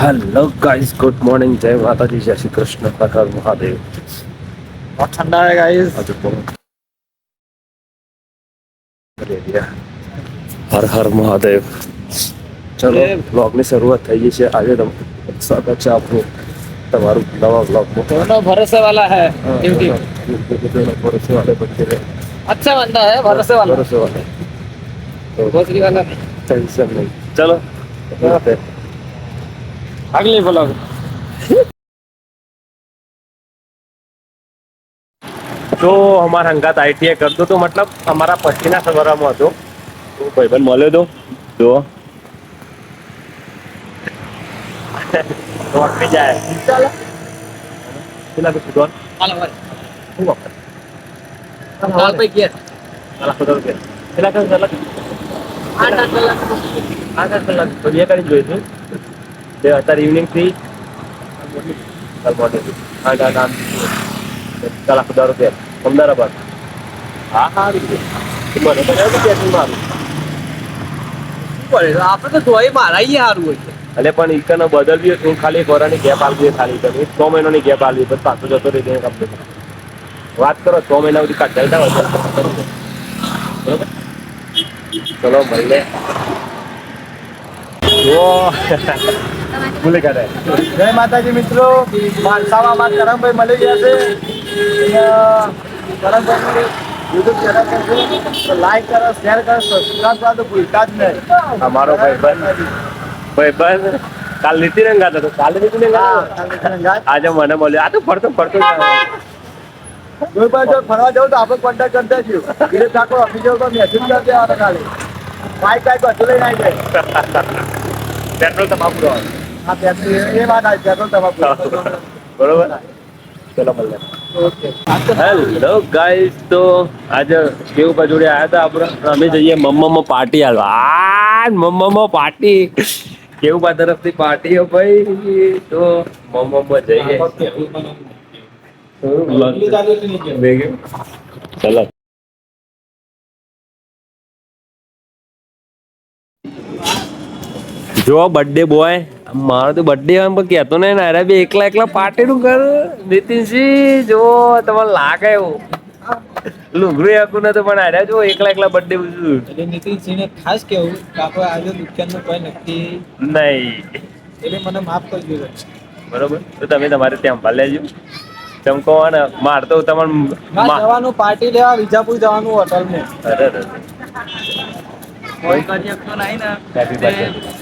Hello guys good morning જય માતાજી જય શ્રી કૃષ્ણ પ્રકાર મહાદેવ बहुत ठंडा है गाइस આજે બહુ હર હર મહાદેવ ચલો જય. બ્લોગની શરૂઆત થઈ ગઈ છે આજે તમ સ્વાગત છે આપણું તમારું નવા બ્લોગમાં दोनों भरोसे वाला है ड्यूटी ભરોસે વાળે બચ્ચે રહે. अच्छा बंदा है भरोसे वाला ભરોસે વાળે તો भोसरी वाला नहीं ટેન્શન નહીં ચલો मिलते हैं। अगली ब्लॉग તો અમારા હંગાત આઈટીઆઈ કરતો તો મતલબ અમારા પછીના સવારમાં હતો તો ભાઈબંધ મળ્યો તો જો તો અટકી જાય चलो કેટલા તો સુધોન हेलो भाई શું વખત काल पे किया કલાક સુધો રૂપિયા કેટલા કલાક કલાક आठ आठ कलाक આઠ આઠ કલાક તો બે કરીને જોઈશું તે અત્યારે ઇવનિંગથી કાલ મોર્નિંગ આઠ અમદાવાદ. હા સારું છે મને તો કહેવું કે મારું પડે આપણે તો જોઈ મારા સારું હોય છે. એટલે પણ ઈકનો બદલવી હોય તો ખાલી એક વરાની ગેપ આલવી ખાલી. ઈકનો. એક છ મહિનાની ગેપ આલવી પછી પાછો જતો રહી આપણે. વાત કરો છ મહિના સુધી કાઢ ચાલતા હોય બરોબર? ચલો મળીએ. જો. ભૂલી ગયા જય માતાજી મિત્રો. માનસામાં માં કરમભાઈ મળી ગયા છે. કરમભાઈ યુટ્યુબ ચેનલ કરશે તો લાઈક કરો શેર કરો સબસ્ક્રાઈબ કરો તો ભૂલતા જ નહીં. અમારો કાલ ગાતો હતો કાલે આજે મને મળ્યો. આ તો ફરતો ફરતો. કોઈ પણ જો ફરવા જવું તો આપણે કોન્ટેક્ટ કરતા છીએ દિલીપ ઠાકોર ઓફિસ જવું તો મેસેજ બધું લઈને આવી જાય. પેટ્રોલ તમાકુ એ વાત આવી પેટ્રોલ તમાકુ બરોબર ચલો મળીએ ઓકે હેલો ગાઈસ તો આજે કેવું કા જોડે આયા હતા આપણે અમે જઈએ મમ્મામાં પાર્ટી હાલવા આ મમ્મામાં પાર્ટી કેવું બા તરફથી પાર્ટી હો ભાઈ તો મમ્મામાં જઈએ દેખે ચલો જો બર્થડે બોય મારો તો બર્થડે એમ પણ કહેતો ને. અરે બે એકલા એકલા પાર્ટી નું કર. નીતિનસિંહ જો તમારે લાગે એવું લુગડું આખું નતું પણ આર્યા જો એકલા એકલા બર્થડે ઉજવું એટલે નીતિનસિંહને ખાસ કેવું કે આપણે આજે દુકાનનું કોઈ નક્કી નહીં. એટલે મને માફ કરજો. બરોબર? તો તમે તમારે ત્યાં ભલે લેજો ચમકો ને માર તો તમને જવાનું પાર્ટી લેવા વિજાપુર જવાનું હોટલમાં અરે અરે કોઈ કરી શકતો નહીં ને. Happy birthday.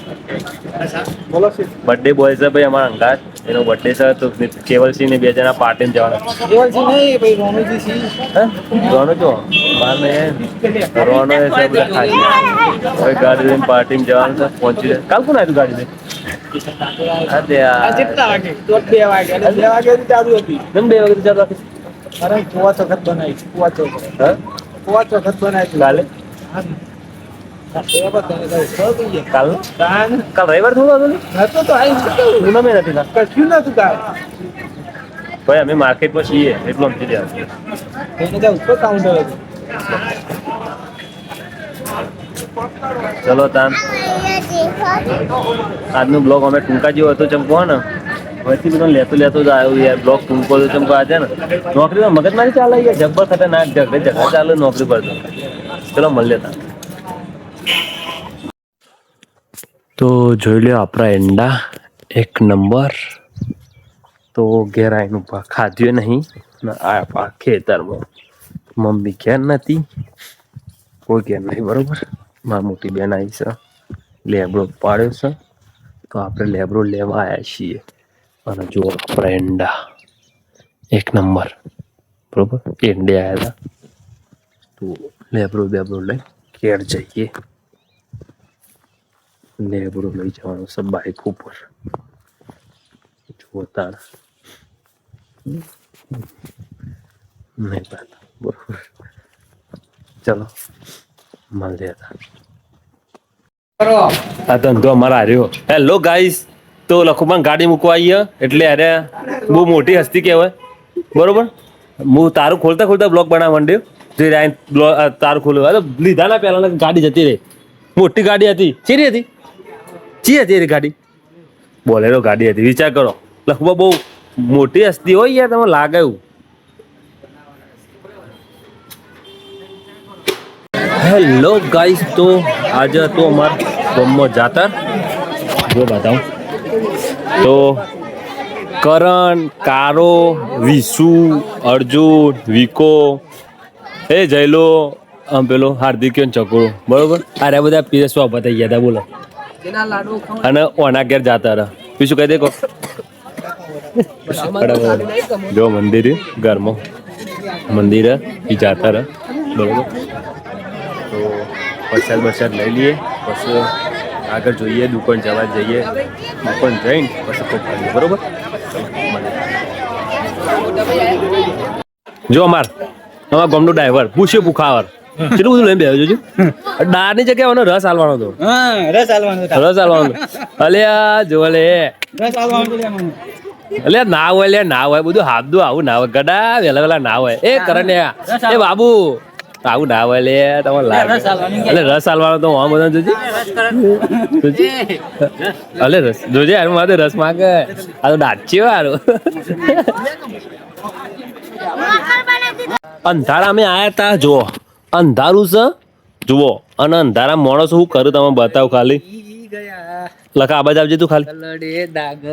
બોલો બર્થડે બોય છે ભાઈ અમારા અંગાત. એનો બર્થડે છે તો કેવલસિંહ ને બે જણા પાર્ટી જવાના. કેવલસિંહ નહીં ભાઈ રોનુજી સિંહ. રોનો છો મારે રોનો એ સબ બધા ખાઈ હવે ગાડી લઈને પાર્ટી જવાનું છે પહોંચી જાય. કાલ કોણ આવ્યું ગાડી લઈને? બે વાગે. ચાલુ હતી. કેમ બે વાગે ચાલુ રાખી? અરે પોવા ચોખત બનાવી. પોવા ચોખત હા? પોવા ચોખત બનાવી. કાલે? કાલ કાલ રવિવાર થોડો હતો ને નતો તો આઈ નતું. પૂનમે નથી ના કશું નતું કાંઈ ભાઈ અમે માર્કેટમાં છીએ એટલું સમજી રહ્યા એને ત્યાં ઉપર કાઉન્ટર હતું ચલો તાન આજનો બ્લોગ અમે ટૂંકા જેવો હતો ચમકો ને પછી બધો લેતો લેતો જ આવ્યો યાર બ્લોગ ટૂંકો તો ચમકો આજે ને નોકરીમાં મગજમારી ચાલે યાર જબ્બર ખતરનાક ઝઘડે ઝઘડા ચાલે નોકરી પર તો ચલો મળીએ તાન તો જોઈ લ્યો આપણા એંડા, એક નંબર. તો ઘેર આવીને ખાધ્યું નહીં આ ખેતરમાં. મમ્મી ઘેર નથી, કોઈ ઘેર નહીં, બરોબર? મારી મોટી બેન આવી છે. લેબડો પાડ્યો છે. તો આપણે લેબડો લેવા આવ્યા છીએ. અને જો આપણા એંડા, એક નંબર. બરોબર? એંડે આવ્યા હતા. તો લેબડો બેબડો લઈ ઘેર જઈએ. લેબડો લઈ જવાનો છે બાઇક ઉપર. જુઓ તાર. નહીં પાતા બરોબર. ચલો. મળીએ આ ધંધો અમારા હાર્યો હેલો ગાઈસ તો લખુમાં ગાડી મૂકવા આવીએ. એટલે અરે બહુ મોટી હસ્તી કહેવાય. બરોબર? હું તારું ખોલતા ખોલતા બ્લોક બનાવવા માંડ્યો. જે રાઈન તારું ખોલ્યું. લીધા ના પહેલા ગાડી જતી રહી. મોટી ગાડી હતી. ચીરી હતી? ચી હતી એની ગાડી? બોલેરો ગાડી હતી. વિચાર કરો. લગભગ બહુ મોટી હસ્તી હોય યાર તમે લાગે એવું. હેલો ગાઈસ તો આજે તો અમાર ગામમાં જાતર. જો બતાવું. તો કરણ, કારો, વિશુ, અર્જુન, વિકો, એ જયલો, આમ પેલો હાર્દિક ચકોરો બરોબર? અરે બધા પીરસવા બતાવી ગયા હતા બોલો. અને ઓના ઘેર જતા રહ્યા બીજું કહી દે કો જો મંદિર ઘરમાં. મંદિર એ જાતા રહ્યા બરોબર. તો પ્રસાદ બરસાદ લઈ લઈએ, પછી આગળ જોઈએ, દુકાન જવા જઈએ. દુકાન જઈને પછી કોક કરીએ બરોબર? જો અમાર અમાર ગમનો ડ્રાઈવર, પૂછ્યો પુખાવર કેટલું બધું લઈને બેઠો જોજો દાળની જગ્યાએ મને રસ હાલવાનો હતો. રસ આલવાનો રસ હાલવાનો અલે આ જો લે રસ આલવાનો હતો ના હોય લે ના હોય. બધું હાબદું આવું ના હોય. ગડા વેલા વેલા ના હોય. એ કરને એ બાબુ આવું ના હોય લે તમારે લાગે. રસ અલે રસ હાલવાનો તો આમ બધા જોજે. અલે રસ. જોજે યાર મારે રસ માંગે. આ તો ડાચ્યો હારો. અંધારા અમે આયા તા જુઓ. અંધારું છે? જુઓ અને અંધારા માણસ શું કરું તમે બતાવ ખાલી? ગયા લખા આબાજ આવજે તું ખાલી. લડે દાગ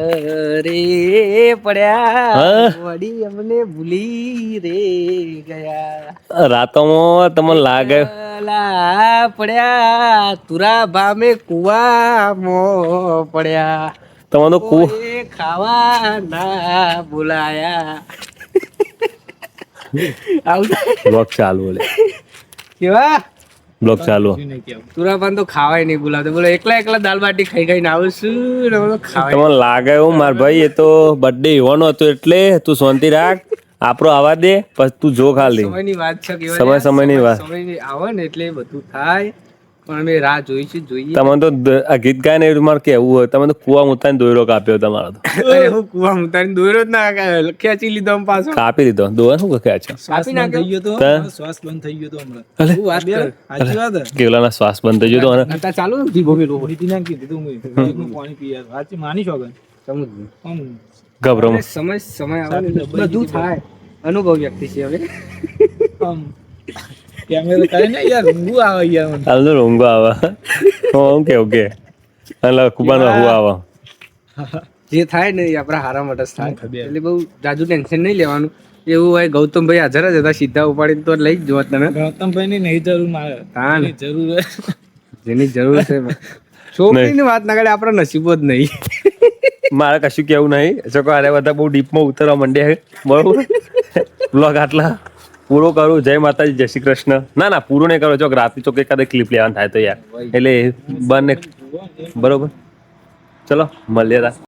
રે પડ્યા વડી અમને ભૂલી રે ગયા. રાતોમાં તમને લાગે? લા પડ્યા તુરા ભામે મો પડ્યા. તમને તો કુ ખાવા ના બોલાયા. આવું? ચાલુ બોલે કેવા? બ્લોક ચાલુ. તુરા પાન તો ખાવાય નહીં બોલાવતો. બોલો એકલા એકલા દાલ બાટી ખાઈ ખાઈને આવું છું ખાવાય તમને લાગે એવું માર ભાઈ એ તો બર્થડે એવાનો હતો એટલે તું શાંતિ રાખ. આપણો આવા દે પછી તું જો ખાલી. સમયની વાત છે સમયની સમયની વાત. સમય આવે ને એટલે બધું થાય. પણ અમે રાહ જોઈ છે જોઈએ. તમને તો આ ગીત ગાય ને મારે કેવું હોય તમે તો કુવા મુતાને દોયરો કાપ્યો તમારો તો. અરે હું કુવા ઉતારીને દોયરો જ ના ખેંચી લીધો આમ પાછો. કાપી દીધો દોયરો શું કહે છે? થઈ ગયો તો? શ્વાસ બંધ થઈ ગયો તો હમણાં. અલે. વાત કર? સાચી વાત હે? કેવલાના શ્વાસ બંધ થઈ ગયો તો અને તા ચાલુ નથી ધીબો પેલો નીતિ ના કીધું મેં. પાણી પી યાર. સાચી માની છો કે? સમજ આમ ગભરામાં સમય સમય આવે બધું થાય. અનુભવ વ્યક્તિ છે હવે. આમ કેમેરો કરે ને યાર ઊંઘું આવે યાર મને. હાલ તો રોંગો આવે હું કેવું કે એટલે કુબાનો હું આવે જે થાય ને એ આપણા હારા માટે થાય એટલે બહુ જાજુ ટેન્શન નહીં લેવાનું એવું હોય ગૌતમભાઈ હાજર જ હતા સીધા ઉપાડીને તો લઈ જ જોવા તને ગૌતમભાઈ ની નહીં જરૂર મારે હા ને. જરૂર હે. જેની જરૂર છે છોકરીની વાત ના કરે આપણા નસીબો જ નહીં મારે કશું કેવું નહીં છોકરો બધા બહુ ડીપમાં ઉતરવા માંડ્યા બરોબર બ્લોગ આટલા પૂરો કરું જય માતાજી જય શ્રી કૃષ્ણ. ના ના પૂરો નહીં કરો ચોક રાતે ચોક કદાચ ક્લિપ લેવાનું થાય તો યાર. એટલે બંને બરોબર. ચલો મળીએ